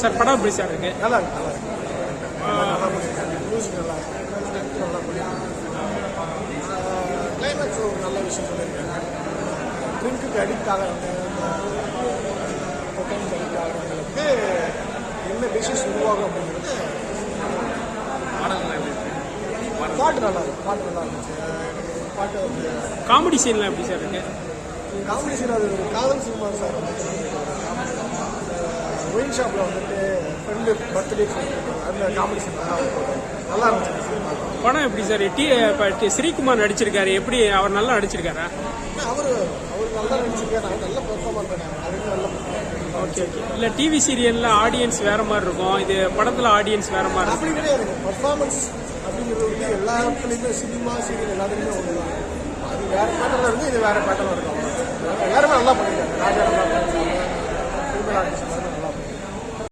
Sir படம் எப்படி sir இருக்கு? நல்லா இருக்கு நல்லா இருக்கு. மியூசிக் நல்லா இருக்கு. நல்லா பண்ணியிருக்காங்க கிளைமேக்ஸ் ஒரு நல்ல விஷயம் சொல்லியிருக்காங்க. ட்ரிங்க்குக்கு அடிக்ட் ஆகிறவங்க கொக்கைனுக்கு அடிக்ட் ஆகிறவங்களுக்கு என்ன டிஷஸ் உருவாகும் அப்படிங்கிறது பாட்டு நல்லா இருக்கு. பாட்டு நல்லா இருந்துச்சு. பாட்டு காமெடி சீன்லாம் எப்படி சார் இருக்கு? காமெடி சீன் அது காதல் சினிமா சார். ஒயின் ஷாப்பில் வந்துட்டு ஃப்ரெண்டு பர்த்டே அந்த காமெடி சீன் நல்லா இருந்துச்சு. படம் எப்படி சார்? டி இப்போ டி- ஸ்ரீகுமார் நடிச்சிருக்காரு. எப்படி அவர் நல்லா நடிச்சிருக்காரா? அவர் அவர் நல்லா நடிச்சிருக்காரு. நல்ல பெர்ஃபார்மர் பண்ணாங்க அதுக்கு நல்ல ஓகே ஓகே. இல்லை டிவி சீரியலில் ஆடியன்ஸ் வேற மாதிரி இருக்கும். இது படத்தில் ஆடியன்ஸ் வேற மாதிரி இருக்கும். அப்படி கிடையாது. பெர்ஃபார்மன்ஸ் அப்படிங்கிறது வந்து எல்லா இடத்துலையுமே சினிமா சீரியல் எல்லாத்துலேயுமே ஒன்று தான் அது வேற பேட்டர்ல இருந்து இது வேற பேட்டர்ல இருக்கும் எல்லாருமே நல்லா பண்ணிருக்காங்க. ராஜா நல்லா பண்ணிருக்காங்க.